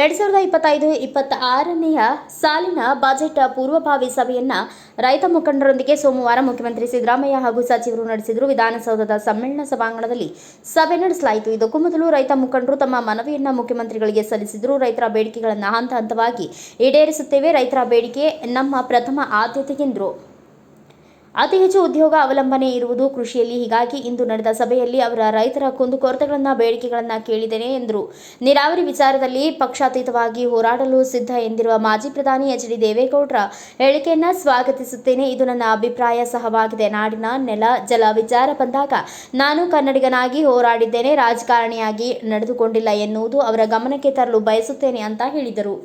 ಎರಡ್ ಸಾವಿರದ ಇಪ್ಪತ್ತೈದು, ಇಪ್ಪತ್ತಾರನೆಯ ಸಾಲಿನ ಬಜೆಟ್ ಪೂರ್ವಭಾವಿ ಸಭೆಯನ್ನ ರೈತ ಮುಖಂಡರೊಂದಿಗೆ ಸೋಮವಾರ ಮುಖ್ಯಮಂತ್ರಿ ಸಿದ್ದರಾಮಯ್ಯ ಹಾಗೂ ಸಚಿವರು ನಡೆಸಿದರು. ವಿಧಾನಸೌಧದ ಸಮ್ಮೇಳನ ಸಭಾಂಗಣದಲ್ಲಿ ಸಭೆ ನಡೆಸಲಾಯಿತು. ಇದಕ್ಕೂ ಮೊದಲು ರೈತ ಮುಖಂಡರು ತಮ್ಮ ಮನವಿಯನ್ನ ಮುಖ್ಯಮಂತ್ರಿಗಳಿಗೆ ಸಲ್ಲಿಸಿದರು. ರೈತರ ಬೇಡಿಕೆಗಳನ್ನು ಹಂತ ಹಂತವಾಗಿ ಈಡೇರಿಸುತ್ತೇವೆ. ರೈತರ ಬೇಡಿಕೆ ನಮ್ಮ ಪ್ರಥಮ ಆದ್ಯತೆ ಎಂದರು ಅತಿ ಹೆಚ್ಚು ಉದ್ಯೋಗ ಅವಲಂಬನೆ ಇರುವುದು ಕೃಷಿಯಲ್ಲಿ. ಹೀಗಾಗಿ ಇಂದು ನಡೆದ ಸಭೆಯಲ್ಲಿ ಅವರ ರೈತರ ಕುಂದುಕೊರತೆಗಳನ್ನು ಬೇಡಿಕೆಗಳನ್ನು ಕೇಳಿದ್ದೇನೆ ಎಂದರು. ನೀರಾವರಿ ವಿಚಾರದಲ್ಲಿ ಪಕ್ಷಾತೀತವಾಗಿ ಹೋರಾಡಲು ಸಿದ್ಧ ಎಂದಿರುವ ಮಾಜಿ ಪ್ರಧಾನಿ ಎಚ್ ಡಿ ದೇವೇಗೌಡರ ಹೇಳಿಕೆಯನ್ನು ಸ್ವಾಗತಿಸುತ್ತೇನೆ. ಇದು ನನ್ನ ಅಭಿಪ್ರಾಯ, ಸಹವಾಗಿದೆ. ನಾಡಿನ ನೆಲ, ಜಲ ವಿಚಾರ ಬಂದಾಗ ನಾನು ಕನ್ನಡಿಗನಾಗಿ ಹೋರಾಡಿದ್ದೇನೆ. ರಾಜಕಾರಣಿಯಾಗಿ ನಡೆದುಕೊಂಡಿಲ್ಲ ಎನ್ನುವುದು ಅವರ ಗಮನಕ್ಕೆ ತರಲು ಬಯಸುತ್ತೇನೆ ಅಂತ ಹೇಳಿದರು.